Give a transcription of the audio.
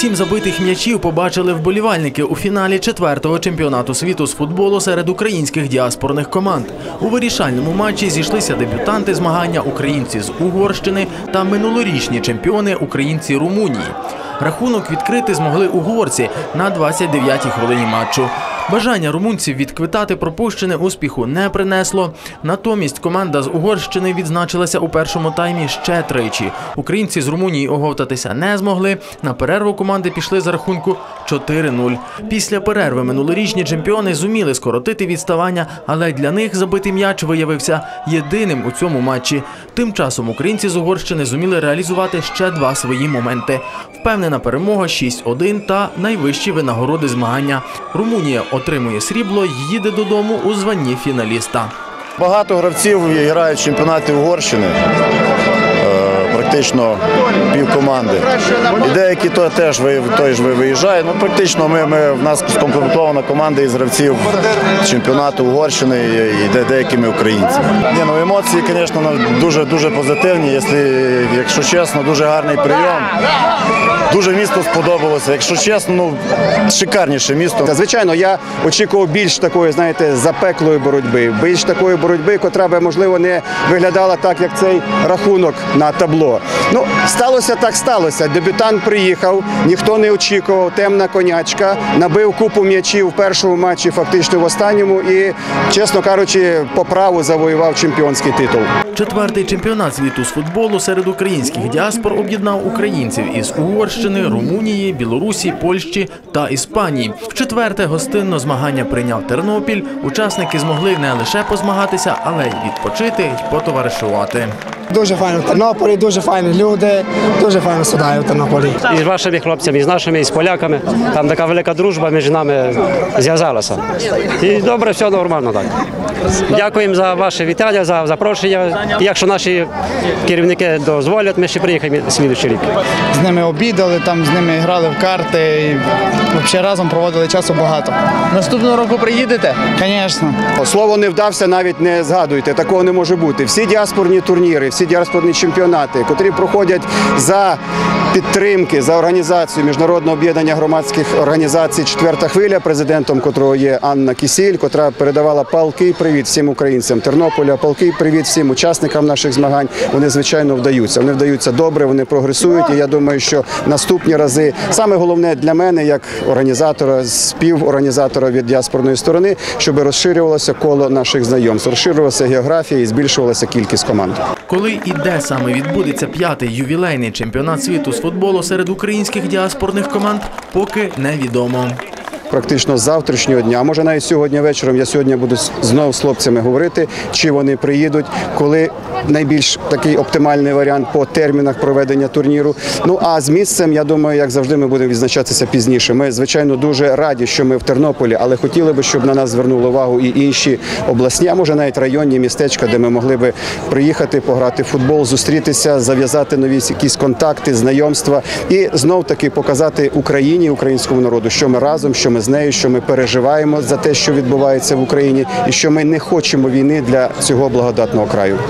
Сім забитих м'ячів побачили вболівальники у фіналі четвертого чемпіонату світу з футболу серед українських діаспорних команд. У вирішальному матчі зійшлися дебютанти змагання українці з Угорщини та минулорічні чемпіони українці Румунії. Рахунок відкрити змогли угорці на 29-й хвилині матчу. Бажання румунців відквитати пропущене успіху не принесло. Натомість команда з Угорщини відзначилася у першому таймі ще тричі. Українці з Румунії оговтатися не змогли. На перерву команди пішли за рахунку 4-0. Після перерви минулорічні чемпіони зуміли скоротити відставання, але для них забитий м'яч виявився єдиним у цьому матчі. Тим часом українці з Угорщини зуміли реалізувати ще два свої моменти. Впевнена перемога 6-1 та найвищі винагороди змагання. Румунія отримує срібло й їде додому у званні фіналіста. Багато гравців грають в чемпіонаті Угорщини. Практично пів команди. І деякі то теж той ж ви виїжджають. Ну практично ми, ми в нас скомплектована команда із гравців чемпіонату Угорщини і, де, деякими українцями. Ні, ну емоції, звісно, ну, дуже дуже позитивні. Якщо, якщо чесно, дуже гарний прийом. Дуже місто сподобалося. Якщо чесно, ну шикарніше місто. Звичайно, я очікував більш такої, знаєте, запеклої боротьби, більш такої боротьби, котра би, можливо, не виглядала так, як цей рахунок на табло. Ну, сталося так, сталося. Дебютант приїхав, ніхто не очікував, темна конячка, набив купу м'ячів в першому матчі, фактично в останньому, і, чесно кажучи, по праву завоював чемпіонський титул. Четвертий чемпіонат світу з футболу серед українських діаспор об'єднав українців із Угорщини, Румунії, Білорусі, Польщі та Іспанії. В четверте гостинно змагання прийняв Тернопіль. Учасники змогли не лише позмагатися, але й відпочити й потоваришувати. Дуже файно в Тернополі, дуже файні люди, дуже файно сюди в Тернополі. І з вашими хлопцями, і з нашими, і з поляками. Там така велика дружба між нами зв'язалася. І добре, все нормально так. Дякуємо за ваше вітання, за запрошення. І якщо наші керівники дозволять, ми ще приїхаємо слідуючий рік. з ними обідали, там з ними грали в карти і взагалі разом проводили часу багато. Наступного року приїдете? Звісно. Слово не вдався, навіть не згадуйте. Такого не може бути. Всі діаспорні турніри, всі діаспорні чемпіонати, котрі проходять за підтримки, за організацію міжнародного об'єднання громадських організацій Четверта хвиля, президентом котрого є Анна Кісіль, котра передавала палкий привіт всім українцям Тернополя, палкий привіт всім учасникам наших змагань. Вони звичайно вдаються. Вони вдаються добре, вони прогресують. І я думаю, що наступні рази саме головне для мене, як організатора, співорганізатора від діаспорної сторони, щоб розширювалося коло наших знайомств, розширювалася географія і збільшувалася кількість команд. Коли і де саме відбудеться п'ятий ювілейний чемпіонат світу з футболу серед українських діаспорних команд, поки невідомо. Практично з завтрашнього дня, може навіть сьогодні вечором. Я сьогодні буду знову з хлопцями говорити, чи вони приїдуть, коли найбільш такий оптимальний варіант по термінах проведення турніру. Ну а з місцем, я думаю, як завжди, ми будемо відзначатися пізніше. Ми звичайно дуже раді, що ми в Тернополі, але хотіли би, щоб на нас звернули увагу і інші обласні, а може навіть районні містечка, де ми могли би приїхати, пограти в футбол, зустрітися, зав'язати нові якісь контакти, знайомства і знов таки показати Україні, українському народу, що ми разом, що ми з нею, що ми переживаємо за те, що відбувається в Україні, і що ми не хочемо війни для цього благодатного краю.